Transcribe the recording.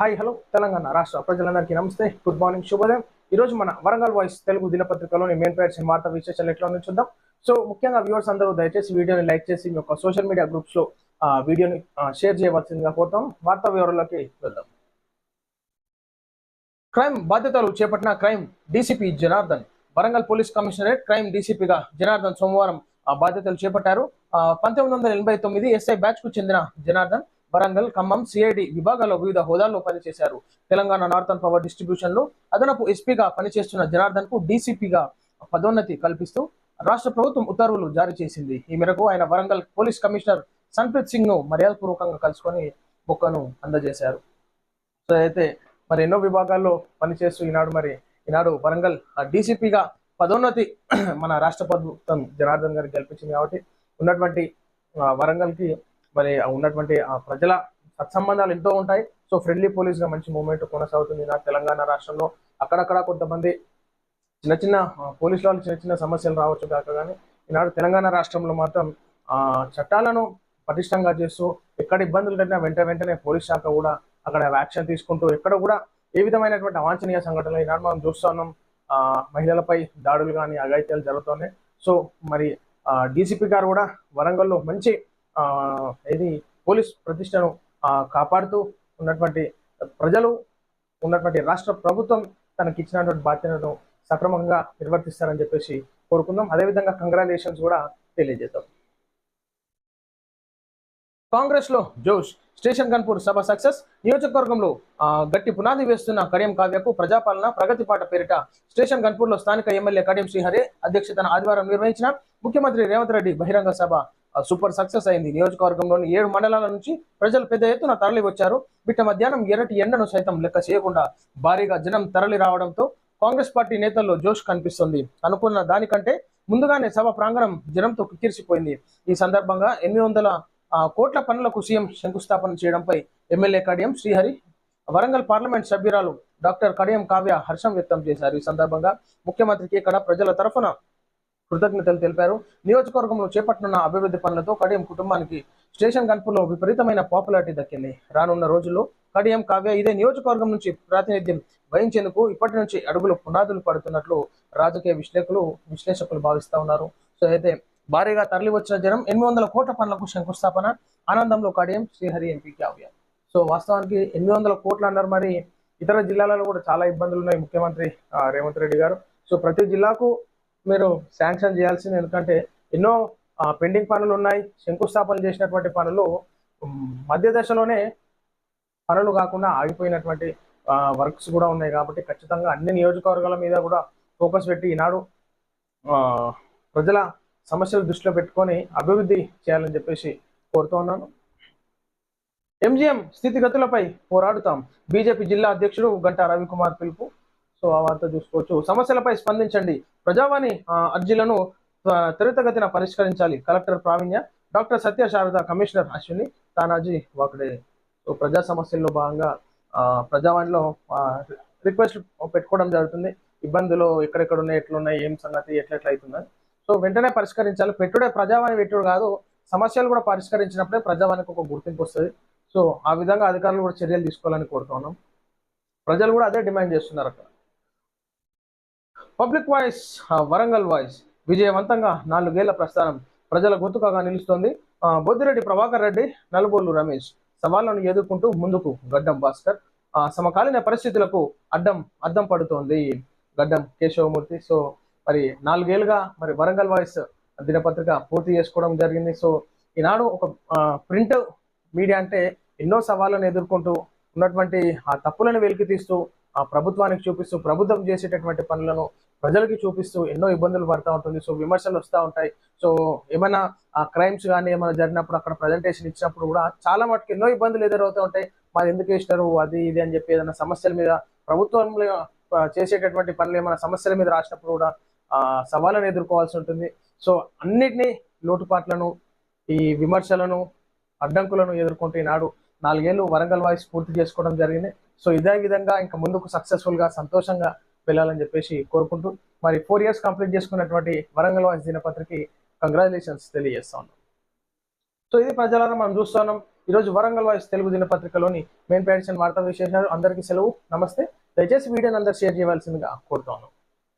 Hi hello Telangana రాష్ట్ర ప్రజలందరికీ నమస్తే. గుడ్ మార్నింగ్ శుభోదయం. ఈ రోజు మన వరంగల్ వాయిస్ తెలుగు దినపత్రికలోని మెయిన్ పేర్స్ వార్త విశేషాలు ఎట్లా చూద్దాం. సో ముఖ్యంగా వ్యూవర్స్ అందరూ దయచేసి వీడియోని లైక్ చేసి మీ యొక్క సోషల్ మీడియా గ్రూప్స్లో ఆ, వీడియోని షేర్ చేయవలసిందిగా కోరుతాం వార్తా వివరాల్లోకి వెళ్దాం. క్రైమ్ బాధ్యతలు చేపట్టిన crime DCP Janardhan. Warangal police commissionerate crime డీసీపీగా Janardhan సోమవారం ఆ బాధ్యతలు చేపట్టారు. పంతొమ్మిది వందల ఎనభై తొమ్మిది ఎస్ఐ బ్యాచ్కు చెందిన జనార్దన్ వరంగల్ ఖమ్మం సిఐడి విభాగాల్లో వివిధ హోదాల్లో పనిచేశారు. తెలంగాణ నార్థన్ పవర్ డిస్ట్రిబ్యూషన్లో అదనపు ఎస్పీగా పనిచేస్తున్న జనార్దన్కు డీసీపీగా పదోన్నతి కల్పిస్తూ రాష్ట్ర ప్రభుత్వం ఉత్తర్వులు జారీ చేసింది. ఈ మేరకు ఆయన వరంగల్ పోలీస్ కమిషనర్ సన్ప్రీత్ సింగ్ను మర్యాదపూర్వకంగా కలుసుకొని బొక్కను అందజేశారు. సో అయితే మరి ఎన్నో విభాగాల్లో పనిచేస్తూ ఈనాడు మరి ఈనాడు వరంగల్ డీసీపీగా పదోన్నతి మన రాష్ట్ర ప్రభుత్వం జనార్దన్ గారికి కల్పించింది కాబట్టి ఉన్నటువంటి వరంగల్కి మరి ఉన్నటువంటి ప్రజల సత్సంబంధాలు ఎంతో ఉంటాయి. సో ఫ్రెండ్లీ పోలీస్గా మంచి మూవ్మెంట్ కొనసాగుతుంది నా తెలంగాణ రాష్ట్రంలో. అక్కడక్కడ కొంతమంది చిన్న చిన్న పోలీసుల వాళ్ళు చిన్న చిన్న సమస్యలు రావచ్చు కాక కానీ ఈనాడు తెలంగాణ రాష్ట్రంలో మాత్రం ఆ చట్టాలను పటిష్టంగా చేస్తూ ఎక్కడ ఇబ్బందులు కట్టినా వెంట వెంటనే పోలీస్ శాఖ కూడా అక్కడ యాక్షన్ తీసుకుంటూ ఎక్కడ కూడా ఏ విధమైనటువంటి అవాంఛనీయ సంఘటనలు ఈనాడు మనం చూస్తున్నాం ఆ, మహిళలపై దాడులు కానీ అఘాయిత్యాలు జరుగుతున్నాయి. సో మరి డీసీపీ గారు కూడా వరంగల్లో మంచి ఇది పోలీస్ ప్రతిష్టను కాపాడుతూ ఉన్నటువంటి ప్రజలు ఉన్నటువంటి రాష్ట్ర ప్రభుత్వం తనకి ఇచ్చినటువంటి బాధ్యతను సక్రమంగా నిర్వర్తిస్తారని చెప్పేసి కోరుకుందాం. అదేవిధంగా కంగ్రాచులేషన్స్ కూడా తెలియజేద్దాం. కాంగ్రెస్లో జోష్ స్టేషన్ గన్పూర్ సభ సక్సెస్. నియోజకవర్గంలో ఆ, గట్టి పునాది వేస్తున్న కడియం కావ్యకు ప్రజాపాలన ప్రగతి పాట పేరిట స్టేషన్ గన్పూర్లో స్థానిక ఎమ్మెల్యే కడియం శ్రీహరి అధ్యక్షతన ఆదివారం నిర్వహించిన ముఖ్యమంత్రి రేవంత్ రెడ్డి బహిరంగ సభ సూపర్ సక్సెస్ అయింది. నియోజకవర్గంలోని ఏడు మండలాల నుంచి ప్రజలు పెద్ద ఎత్తున తరలి వచ్చారు బిట్ట మధ్యాహ్నం ఎరటి ఎండను సైతం లెక్క చేయకుండా భారీగా జనం తరలి రావడంతో కాంగ్రెస్ పార్టీ నేతల్లో జోష్ కనిపిస్తుంది. అనుకున్న దానికంటే ముందుగానే సభ ప్రాంగణం జనంతో కిక్కిరిసిపోయింది. ఈ సందర్భంగా ఎనిమిది వందల కోట్ల పనులకు సీఎం శంకుస్థాపన చేయడంపై ఎమ్మెల్యే కడియం శ్రీహరి వరంగల్ పార్లమెంట్ సభ్యురాలు డాక్టర్ కడియం కావ్య హర్షం వ్యక్తం చేశారు. ఈ సందర్భంగా ముఖ్యమంత్రికి ఇక్కడ ప్రజల తరఫున కృతజ్ఞతలు తెలిపారు. నియోజకవర్గంలో చేపట్టనున్న అభివృద్ధి పనులతో కడియం కుటుంబానికి స్టేషన్ గన్పూర్లో విపరీతమైన పాపులారిటీ దక్కింది. రానున్న రోజుల్లో కడియం కావ్య ఇదే నియోజకవర్గం నుంచి ప్రాతినిధ్యం వహించేందుకు ఇప్పటి నుంచి అడుగులు పునాదులు పడుతున్నట్లు రాజకీయ విశ్లేషకులు విశ్లేషకులు భావిస్తా ఉన్నారు. సో అయితే భారీగా తరలి వచ్చిన జనం ఎనిమిది వందల కోట్ల పనులకు శంకుస్థాపన ఆనందంలో కడియం శ్రీహరి ఎంపీ కావ్య. సో వాస్తవానికి ఎనిమిది వందల కోట్లు అన్నారు మరి ఇతర జిల్లాలలో కూడా చాలా ఇబ్బందులు ఉన్నాయి ముఖ్యమంత్రి రేవంత్ రెడ్డి గారు. సో ప్రతి జిల్లాకు మీరు శాంక్షన్ చేయాల్సింది ఎందుకంటే ఎన్నో పెండింగ్ పనులు ఉన్నాయి శంకుస్థాపన చేసినటువంటి పనులు మధ్య దశలోనే పనులు కాకుండా ఆగిపోయినటువంటి వర్క్స్ కూడా ఉన్నాయి కాబట్టి ఖచ్చితంగా అన్ని నియోజకవర్గాల మీద కూడా ఫోకస్ పెట్టి ఈనాడు ఆ, ప్రజల సమస్యలు దృష్టిలో పెట్టుకొని అభివృద్ధి చేయాలని చెప్పేసి కోరుతూ ఉన్నాను. ఎంజీఎం స్థితిగతులపై పోరాడుతాం. బీజేపీ జిల్లా అధ్యక్షుడు గంటా రవికుమార్ పిలుపు. సో ఆ వార్త చూసుకోవచ్చు. సమస్యలపై స్పందించండి. ప్రజావాణి ఆ, అర్జీలను త్వరితగతిన పరిష్కరించాలి. Collector Praveenya doctor Satya Sharada commissioner Ashwini Tanaji Wakade. So ప్రజా సమస్యల్లో భాగంగా ప్రజావాణిలో రిక్వెస్ట్ పెట్టుకోవడం జరుగుతుంది. ఇబ్బందులు ఎక్కడెక్కడ ఉన్నాయి ఎట్లున్నాయి ఏం సంగతి ఎట్లెట్లా అవుతుందని సో వెంటనే పరిష్కరించాలి. పెట్టుడే ప్రజావాణి పెట్టుడు కాదు సమస్యలు కూడా పరిష్కరించినప్పుడే ప్రజావానికి ఒక గుర్తింపు వస్తుంది. సో ఆ విధంగా అధికారులు కూడా చర్యలు తీసుకోవాలని కోరుతున్నాం. ప్రజలు కూడా అదే డిమాండ్ చేస్తున్నారు అక్కడ. పబ్లిక్ వాయిస్ వరంగల్ వాయిస్ విజయవంతంగా నాలుగేళ్ళ ప్రస్థానం ప్రజల గొంతుకగా నిలుస్తోంది. బొద్దిరెడ్డి ప్రభాకర్ రెడ్డి నలుబోలు రమేష్ సవాళ్ళను ఎదుర్కొంటూ ముందుకు గడ్డం భాస్కర్. ఆ, సమకాలీన పరిస్థితులకు అడ్డం అద్దం పడుతోంది గడ్డం కేశవమూర్తి. సో మరి నాలుగేళ్ళుగా మరి వరంగల్ వాయిస్ దినపత్రిక పూర్తి చేసుకోవడం జరిగింది. సో ఈనాడు ఒక ప్రింట్ మీడియా అంటే ఎన్నో సవాళ్ళను ఎదుర్కొంటూ ఉన్నటువంటి ఆ తప్పులను వెలికి తీస్తూ ఆ ప్రభుత్వానికి చూపిస్తూ ప్రభుత్వం చేసేటటువంటి పనులను ప్రజలకి చూపిస్తూ ఎన్నో ఇబ్బందులు పడుతూ ఉంటుంది. సో విమర్శలు వస్తూ ఉంటాయి. సో ఏమైనా ఆ క్రైమ్స్ కానీ ఏమైనా జరిగినప్పుడు అక్కడ ప్రజెంటేషన్ ఇచ్చినప్పుడు కూడా చాలా మటుకు ఎన్నో ఇబ్బందులు ఎదురవుతూ ఉంటాయి. మాది ఎందుకు ఇస్తారు అది ఇది అని చెప్పి ఏదైనా సమస్యల మీద ప్రభుత్వంలో చేసేటటువంటి పనులు ఏమైనా సమస్యల మీద రాసినప్పుడు కూడా ఆ సవాళ్ళను ఎదుర్కోవాల్సి ఉంటుంది. సో అన్నిటినీ లోటుపాట్లను ఈ విమర్శలను అడ్డంకులను ఎదుర్కొంటూ ఈనాడు నాలుగేళ్ళు వరంగల్ వాయిస్ పూర్తి చేసుకోవడం జరిగింది. సో ఇదే విధంగా ఇంకా ముందుకు సక్సెస్ఫుల్గా సంతోషంగా వెళ్ళాలని చెప్పేసి కోరుకుంటూ మరి ఫోర్ ఇయర్స్ కంప్లీట్ చేసుకున్నటువంటి వరంగల్ వాయిస్ దినపత్రికి కంగ్రాచులేషన్స్ తెలియజేస్తాను సో ఇది ప్రజలారా మనం చూస్తున్నాం ఈరోజు వరంగల్ వాయిస్ తెలుగు దినపత్రికలోని మెయిన్ పేడిషన్ వార్తా విశేషాలు. అందరికీ సెలవు. నమస్తే. దయచేసి వీడియోని అందరు షేర్ చేయవలసిందిగా కోరుతాను